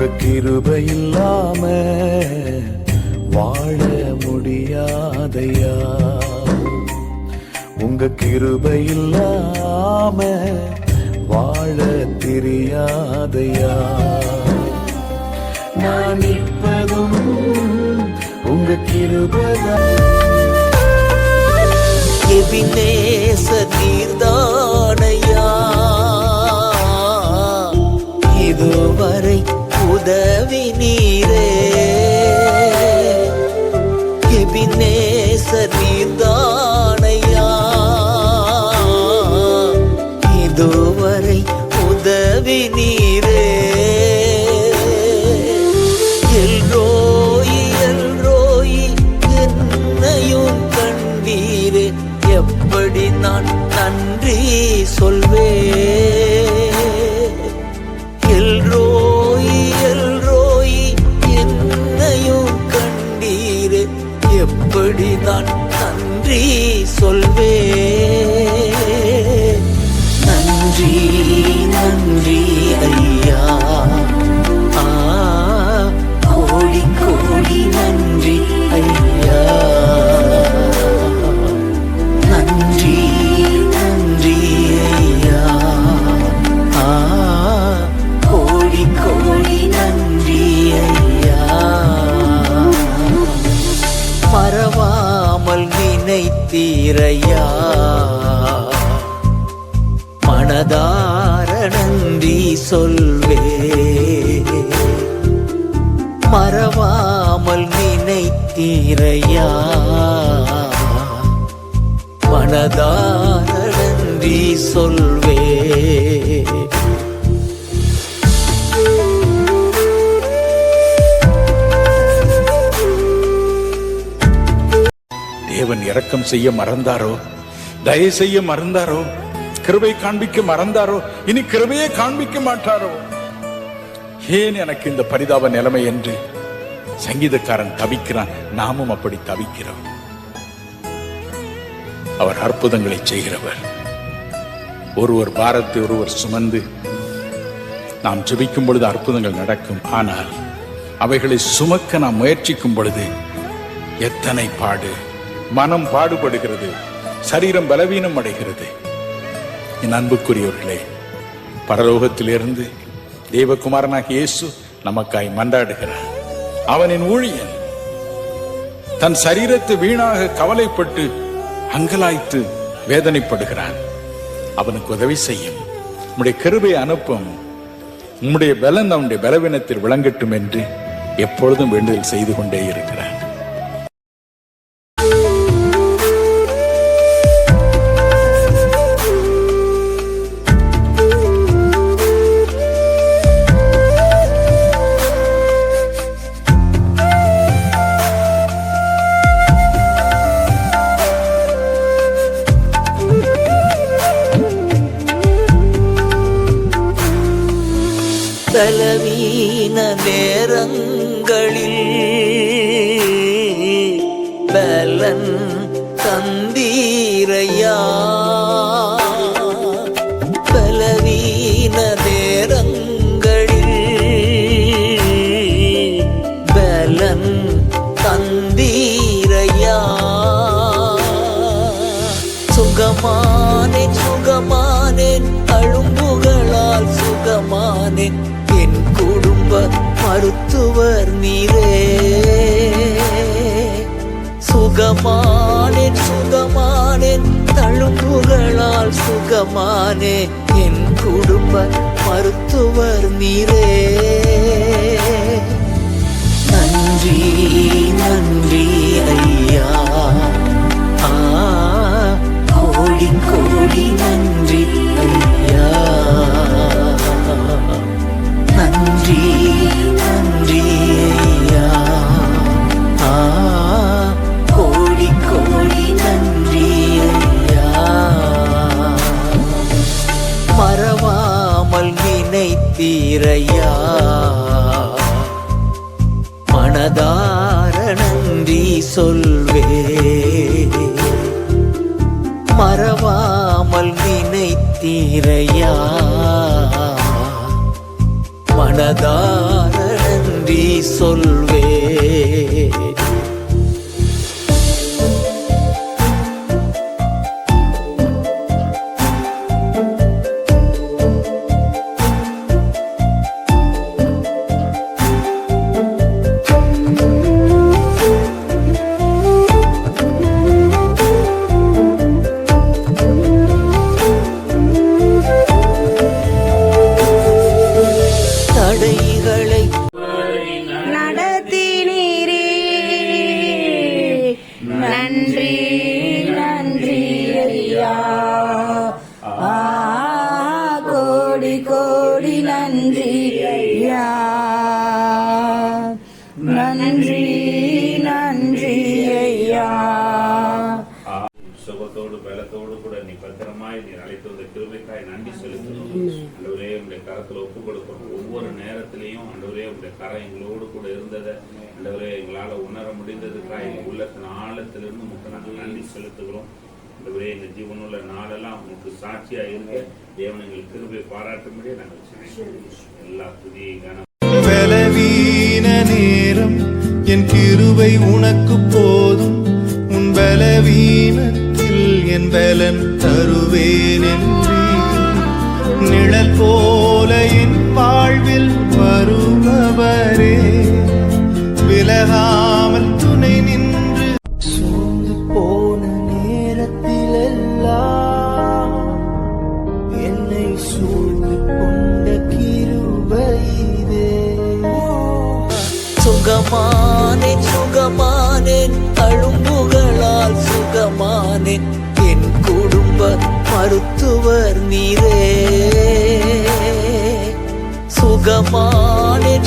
உங்க கிருபை இல்லாம வாழ முடியாதையா? உங்க கிருபை இல்லாம வாழ தெரியாதையா? நான் இப்பதும் உங்க கிருபதா எபிநேசர் சொல்வே மனதார நன்றி சொல்வே. தேவன் இரக்கம் செய்ய மறந்தாரோ? தயை செய்ய மறந்தாரோ? கிருபை காண்பிக்க மறந்தாரோ? இனி கிருபையே காண்பிக்க மாட்டாரோ? ஏன் எனக்கு இந்த பரிதாப நிலைமை என்று சங்கீதக்காரன் தவிக்கிறான். நாமும் அப்படி தவிக்கிறோம். அவர் அற்புதங்களை செய்கிறவர். ஒருவர் பாரத்தை ஒருவர் சுமந்து நாம் ஜெபிக்கும் பொழுது அற்புதங்கள் நடக்கும். ஆனால் அவைகளை சுமக்க நாம் முயற்சிக்கும் பொழுது எத்தனை பாடு. மனம் பாடுபடுகிறது. சரீரம் பலவீனம் அடைகிறது. என் அன்புக்குரியவர்களே பரலோகத்திலிருந்து தேவகுமாரனாக இயேசு நமக்காய் மன்றாடுகிறார். அவனின் ஊழியன் தன் சரீரத்தை வீணாக கவலைப்பட்டு அங்கலாய்த்து வேதனைப்படுகிறான். அவனுக்கு உதவி செய்யும். உம்முடைய கருவை அனுப்பும். உம்முடைய பலன் அவனுடைய பலவீனத்தில் விளங்கட்டும் என்று எப்பொழுதும் வேண்டுதல் செய்து கொண்டே இருக்கிறான். மருத்துவர் நீரே. சுகமானேன் சுகமானேன் தழும்புகளால் சுகமானே என் குடும்ப மருத்துவர் நீரே. நன்றி நன்றி ஐயா. ஆ, கோடி கோடி நன்றி ஐயா. நன்றி. சொல்வே மறவாமல் நினைத்தீரையா? மனதார நன்றி சொல்வே. தடைகளை அண்டவரே உங்களுடைய கரத்துல ஒப்பு கொடுக்கணும் ஒவ்வொரு நேரத்திலையும் அண்டவரே உங்களுடைய கரம் எங்களோடு கூட இருந்ததை அண்டவரே எங்களால் உணர முடிந்ததுக்காக எங்கள் உள்ளத்தின் ஆழத்திலிருந்து உங்களுக்கு நாங்கள் நன்றி செலுத்துகிறோம். அண்டவரே எங்கள் ஜீவனுள்ள நாளெல்லாம் உங்களுக்கு சாட்சியாக இருக்க தேவன் எங்கள் கிருபை பாராட்டும்படியே நாங்கள் எல்லா புதிய கன பலவீன நேரம் என் கிருபை உனக்கு போதும். உன் பலவீனத்தில் என் பலன் தருவேன். சொன்னேன் என் குடும்ப மருத்துவர் நீரே. சுகமானேன்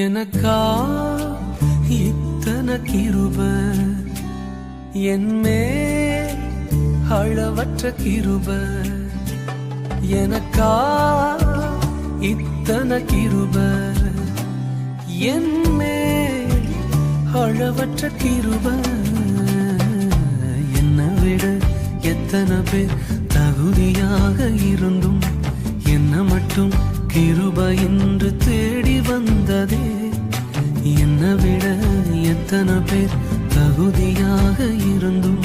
எனக்கா இத்தனை கிருப என்மே அளவற்ற கிருப எனக்கா இத்தனை கிருப என்மே அளவற்ற கிருப என்னை விட எத்தனை பேர் தகுதியாக இருந்தும் என்ன மட்டும் கிருப என்று தேடி வந்ததே. எத்தனை பேர் தகுதியாக இருந்தும்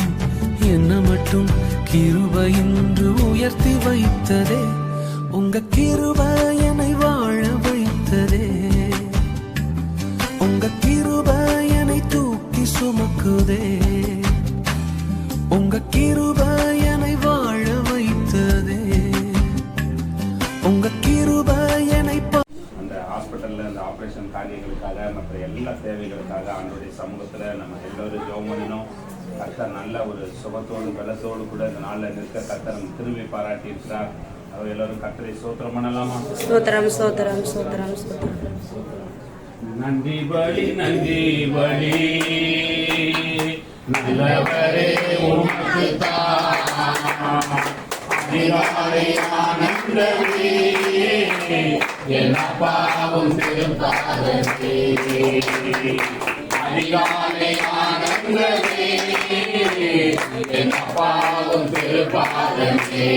என்ன மட்டும் கிருப என்று உயர்த்தி வைத்ததே. உங்க கிருப என்னை வாழ வைத்ததே. உங்க கிருப என்னை தூக்கி சுமக்குதே. உங்க கிருப என்னை வாழ வைத்ததே. உங்க கிருப ஹாஸ்பிட்டல்ல அந்த ஆபரேஷன் காரியங்களுக்காக மற்ற எல்லா தேவைகளுக்காக ஆண்டோடைய சமூகத்துல நம்ம எல்லோரும் ஜெபம் பண்ணினோம் கர்த்தர் நல்ல ஒரு சுகத்தோடு பலத்தோடு கூட இந்த நாளில் நிற்க கர்த்தர் நம்ம திரும்பி பாராட்டி இருக்கிறார் அவர் எல்லாரும் கர்த்தரை சோத்திரம் பண்ணலாமா? ஸ்தோத்திரம் ஸ்தோத்திரம் ஸ்தோத்திரம் ஸ்தோத்திரம். நன்றி பலி நன்றி பலி. நல்லவரே உமக்கு ஆனந்தமே என் அப்பாவும் திருப்பாதமே அதிகாலை ஆனந்தமே என் அப்பாவும் திருப்பாதமே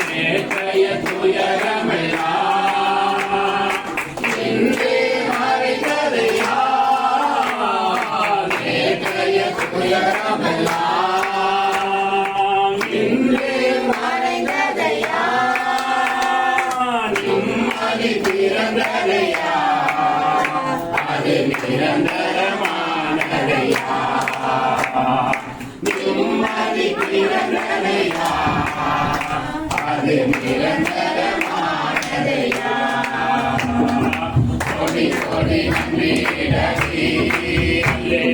நேற்றைய துயரமெல்லாம் ஞான பிள்ளைகள் தான் நமக்கு எல்லா விதத்திலையும் என்ன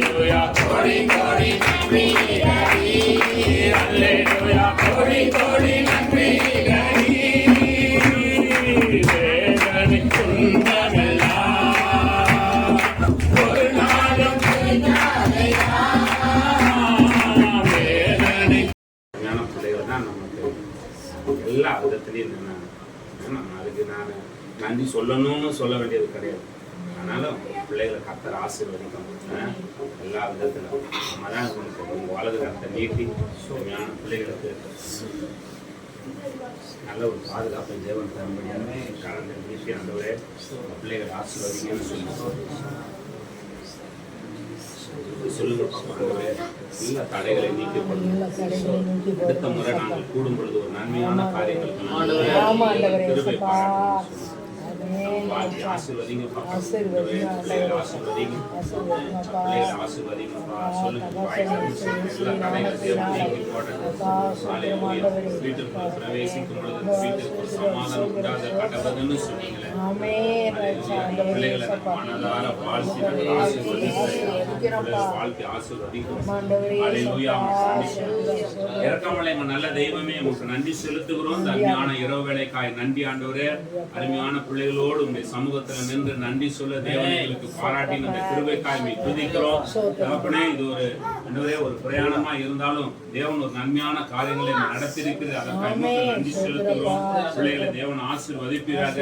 கிடையாது. ஆனாலும் பிள்ளைகளை கத்தர் ஆசீர்வதிக்கும். ஆ? எல்லா விதத்திலும். நம்ம தான் உங்க வலது கரத்தை நீட்டி உண்மையான பிள்ளைகளுக்கு நல்ல ஒரு பாதுகாப்பை தேவன் தரும்படியாக கரத்தை நீட்டி ஆண்டவரே பிள்ளைகளை ஆசீர்வதிங்கன்னு சொல்லி சொல்லுங்க ஆண்டவரே எல்லா தடைகளை நீக்கி அடுத்த முறை நாங்கள் கூடும் பொழுது ஒரு நன்மையான காரியங்களுக்கு நாங்கள் கிருபை பாராட்டுவோம் வாழ்த்தி ஆசீர்வதிங்க பாப்பா. ஆண்டவரே, பிள்ளைகளை ஆசீர்வதிங்க பிள்ளைகளை ஆசீர்வதிங்கப்பா. சொல்லுங்க எல்லா தடைகளை தேவன் போடட்டும். ஹalleluya. வீட்டுக்குள்ள பிரவேசிக்கும் பொழுது வீட்டுக்கு ஒரு சமாதானம் உண்டாத கடவுள்னு சொன்னீங்களே எங்க நல்ல தெய்வமே உங்களுக்கு நன்றி செலுத்துகிறோம். இந்த அருமையான இரவு வேலைக்காய் நன்றி ஆண்டவரே. அருமையான பிள்ளைகளோடு உங்களுடைய சமூகத்துல நின்று நன்றி சொல்ல தேவனுக்கு பாராட்டின இந்த கிருபைக்காய் மை துதிக்கிறோம். இது ஒரு ஆண்டவரே ஒரு பிரயாணமா இருந்தாலும் தேவன் ஒரு நன்மையான காரியங்களை நடத்திருக்கிறது அதற்காக நன்றி செலுத்துகிறோம். பிள்ளைகளை தேவன் ஆசீர்வதிப்பீராக.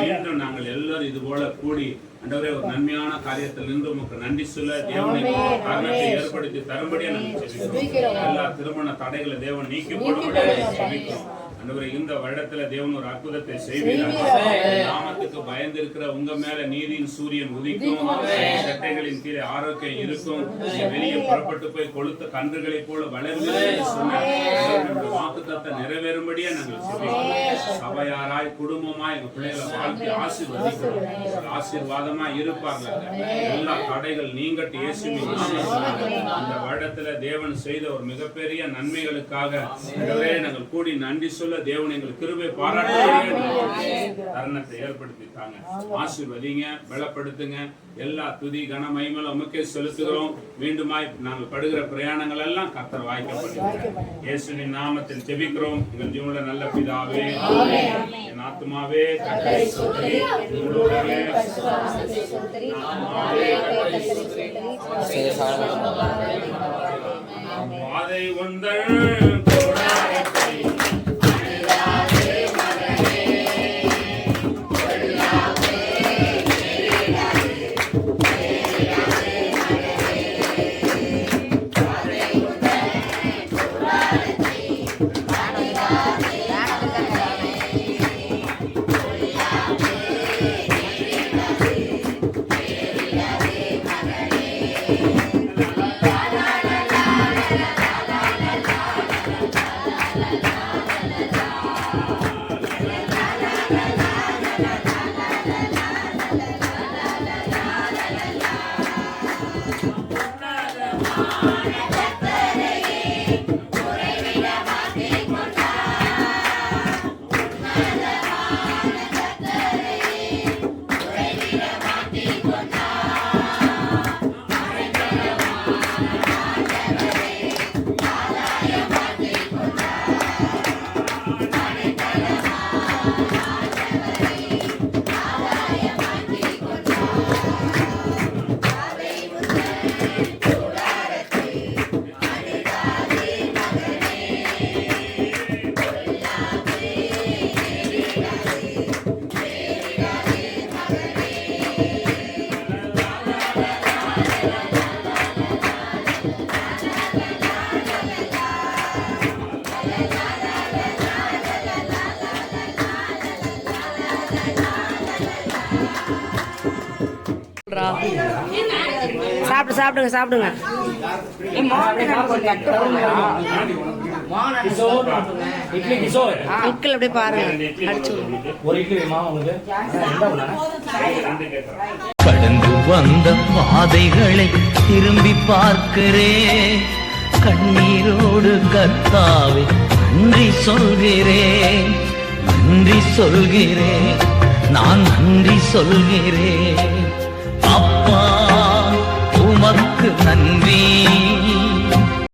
மீண்டும் நாங்கள் எல்லாரும் இது போல கூடி ஆண்டவரே ஒரு நன்மையான காரியத்தில் நின்று உமக்கு நன்றி சொல்ல தேவனை காரணத்தை ஏற்படுத்தி தரும்படியா நாங்கள் எல்லா திருமண தடைகளை தேவன் நீக்கி போடும்படியா ஆண்டவரே இந்த வருடத்துல தேவன் ஒரு அற்புதத்தை செய்வீராக. நாமத்துக்கு பயந்து இருக்கிற உங்க மேல நீதியின் சூரியன் உதிக்கும். சட்டைகளின் கீழே ஆரோக்கியம் இருக்கும். வெளியே புறப்பட்டு போய் கொளுத்த கன்றுகளை போல வளர்ந்து சொன்ன வாக்கு தத்தை நிறைவேறும்படியா நாங்கள் செபிக்கிறோம் சபையாராய் குடும்பமாய் எங்க பிள்ளைகளை வாழ்க்கை ஆசீர்வதிக்கிறோம். ஆசீர்வாதமா இருப்பாங்க எல்லா தடைகள் நீங்கட்டு நாமத்தினால. இந்த வருடத்துல தேவன் செய்த ஒரு மிகப்பெரிய நன்மைகளுக்காக. நாங்கள் கூடி நன்றி சொல்ல தேவன் எங்கள் கிருபை பாராட்டுகிறேன் தருணத்தை ஏற்படுத்திட்டாங்க ஆசீர்வதிங்க பலப்படுத்துங்க எல்லா துதி கன மகிமையிலும் உமக்கே செலுத்துகிறோம் மீண்டுமாய் நாங்கள் படுகிற பிரயாணங்கள் எல்லாம் கத்தர் வாய்க்கப்படுகிறோம் இயேசுவின் நாமத்தில் ஜெபிக்கிறோம் எங்கள் ஜீவனுள்ள நல்ல பிதாவே என் ஸ்தோத்திரி. உங்களுடைய பாதை ஒன்றன் சாப்பிடுங்க சாப்பிடுங்க. அங்கிள் அப்படியே பாருங்க. அடிச்சு கடந்து வந்த பாதைகளை திரும்பி பார்க்கிறேன் கண்ணீரோடு கர்த்தாவே நன்றி சொல்கிறேன் நன்றி சொல்கிறேன் நான் நன்றி சொல்கிறேன் அப்பா உமக்கு நன்றி.